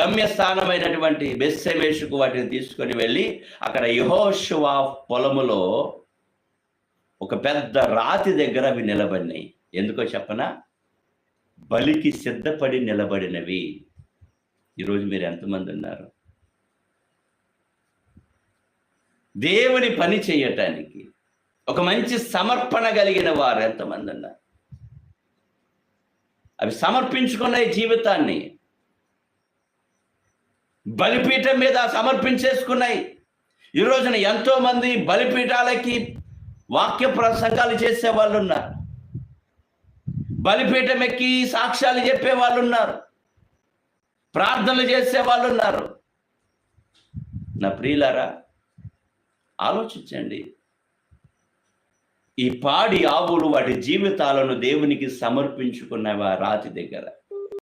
గమ్యస్థానమైనటువంటి బెస్సెమేషుకు వాటిని తీసుకొని వెళ్ళి అక్కడ యహోశువా పొలములో ఒక పెద్ద రాతి దగ్గర అవి నిలబడినాయి. ఎందుకో చెప్పనా? బలికి సిద్ధపడి నిలబడినవి. ఈరోజు మీరు ఎంతమంది ఉన్నారు? దేవుని పని చేయటానికి ఒక మంచి సమర్పణ కలిగిన వారు ఎంతమంది ఉన్నారు? అవి సమర్పించుకున్నాయి జీవితాన్ని. బలిపీఠం మీద సమర్పించేసుకున్నాయి. ఈ రోజున ఎంతో మంది బలిపీఠాలకి వాక్య ప్రసంగాలు చేసే వాళ్ళు ఉన్నారు బలిపీఠం ఎక్కి సాక్ష్యాలు చెప్పే వాళ్ళు ఉన్నారు ప్రార్థనలు చేసే వాళ్ళు ఉన్నారు నా ప్రియులారా ఆలోచించండి. ఈ పాడి ఆవులు వాటి జీవితాలను దేవునికి సమర్పించుకున్నవా రాతి దగ్గర?